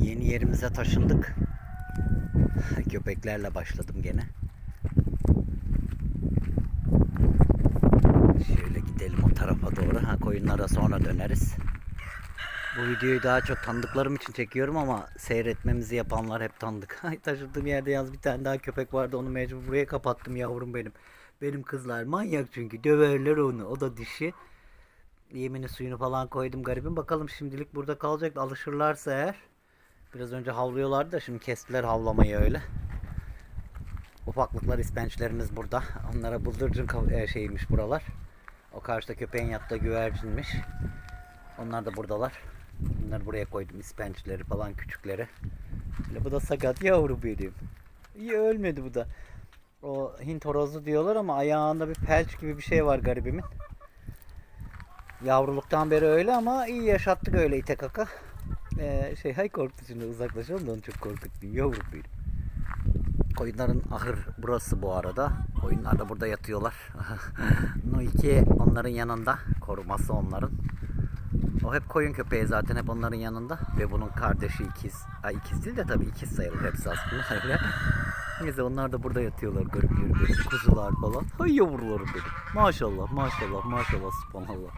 Yeni yerimize taşındık. Köpeklerle başladım gene. Şöyle gidelim o tarafa doğru. Ha koyunlara sonra döneriz. Bu videoyu daha çok tanıdıklarım için çekiyorum ama seyretmemizi yapanlar hep tanıdık. Ay taşındığım yerde yalnız bir tane daha köpek vardı onu mecbur buraya kapattım yavrum benim. Benim kızlar manyak çünkü döverler onu. O da dişi. Yemini suyunu falan koydum garibim. Bakalım şimdilik burada kalacak. Alışırlarsa eğer. Biraz önce havlıyorlardı da şimdi kestiler havlamayı öyle. Ufaklıklar ispençlerimiz burada. Onlara bıldırcın e, şeymiş buralar. O karşıda köpeğin yattığı güvercinmiş. Onlar da buradalar. Bunları buraya koydum ispençleri falan küçükleri. Şöyle bu da sakat yavru benim. İyi ölmedi bu da. O Hint horozu diyorlar ama ayağında bir pelç gibi bir şey var garibimin. Yavruluktan beri öyle ama iyi yaşattık öyle ite kaka. Ee, şey hay korktu şimdi uzaklaşalım da onu çok korkutmayayım yavrum benim. Koyunların ahır burası bu arada. Koyunlar da burada yatıyorlar. no iki onların yanında. Koruması onların. O hep koyun köpeği zaten hep onların yanında. Ve bunun kardeşi ikiz. Ay ikiz değil de tabii ikiz sayılır hepsi aslında öyle. Neyse onlar da burada yatıyorlar garip garip kuzular falan. Hay yavrularım benim. Maşallah maşallah maşallah subhanallah.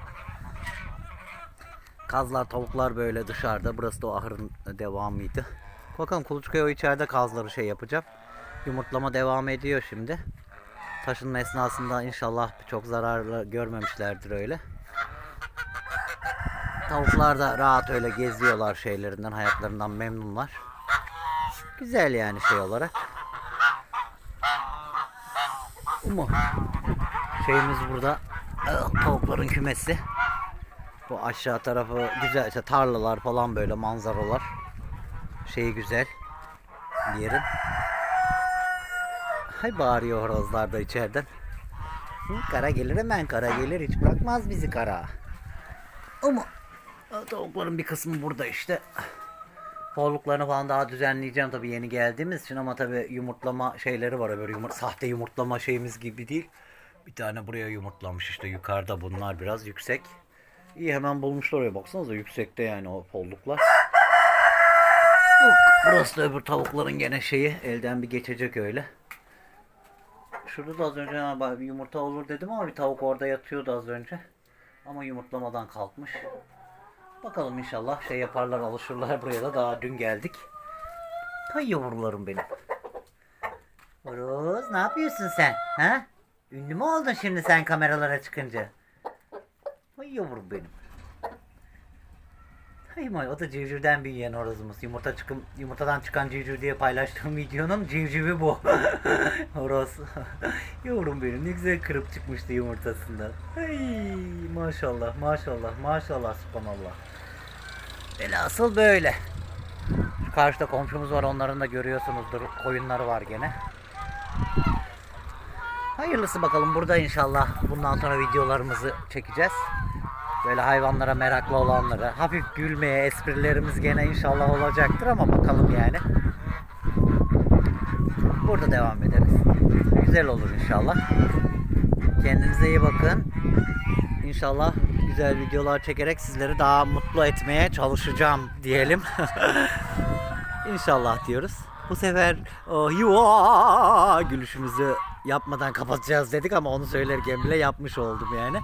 Kazlar tavuklar böyle dışarıda. Burası da o ahırın devamıydı. Bakalım kuluçkaya o içeride kazları şey yapacağım. Yumurtlama devam ediyor şimdi. Taşınma esnasında inşallah çok zararlı görmemişlerdir öyle. Tavuklar da rahat öyle geziyorlar şeylerinden, hayatlarından memnunlar. Güzel yani şey olarak. Umu. Şeyimiz burada. Ah, Tavukların kümesi. Bu aşağı tarafı güzel işte tarlalar falan böyle manzaralar. Şeyi güzel. Yerin. Hay bağırıyor horozlar da içeriden. Kara gelir hemen kara gelir hiç bırakmaz bizi kara. Ama tavukların bir kısmı burada işte. Forluklarını falan daha düzenleyeceğim tabii yeni geldiğimiz için ama tabii yumurtlama şeyleri var böyle yumurt sahte yumurtlama şeyimiz gibi değil. Bir tane buraya yumurtlamış işte yukarıda bunlar biraz yüksek. İyi hemen bulmuşlar oraya baksanıza yüksekte yani o folluklar. Bak, Burası da öbür tavukların gene şeyi elden bir geçecek öyle. Şurada da az önce bir yumurta olur dedim ama bir tavuk orada yatıyordu az önce. Ama yumurtlamadan kalkmış. Bakalım inşallah şey yaparlar alışırlar buraya da daha dün geldik. Hay yavrularım benim. Horoz ne yapıyorsun sen? Ha? Ünlü mü oldun şimdi sen kameralara çıkınca? Yavrum benim. Hay may o da civcivden büyüyen horozumuz. Yumurta çıkım, yumurtadan çıkan civciv diye paylaştığım videonun civcivi bu. Horoz. Yavrum benim ne güzel kırıp çıkmıştı yumurtasından. Hay maşallah maşallah maşallah subhanallah. Velhasıl böyle. Şu karşıda komşumuz var onların da görüyorsunuzdur. Koyunları var gene. Hayırlısı bakalım burada inşallah bundan sonra videolarımızı çekeceğiz. Böyle hayvanlara meraklı olanlara hafif gülmeye esprilerimiz gene inşallah olacaktır ama bakalım yani. Burada devam ederiz. Güzel olur inşallah. Kendinize iyi bakın. İnşallah güzel videolar çekerek sizleri daha mutlu etmeye çalışacağım diyelim. İnşallah diyoruz. Bu sefer o yuva gülüşümüzü yapmadan kapatacağız dedik ama onu söylerken bile yapmış oldum yani.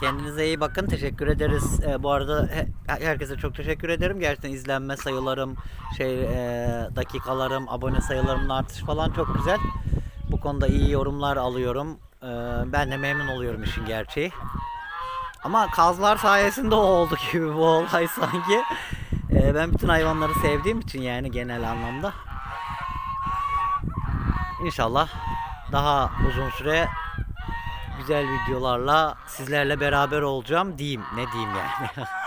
Kendinize iyi bakın. Teşekkür ederiz. Ee, bu arada he- herkese çok teşekkür ederim. Gerçekten izlenme sayılarım, şey e, dakikalarım, abone sayılarımın artışı falan çok güzel. Bu konuda iyi yorumlar alıyorum. Ee, ben de memnun oluyorum işin gerçeği. Ama kazlar sayesinde oldu gibi bu olay sanki. Ee, ben bütün hayvanları sevdiğim için yani genel anlamda. İnşallah daha uzun süre güzel videolarla sizlerle beraber olacağım diyeyim. Ne diyeyim yani.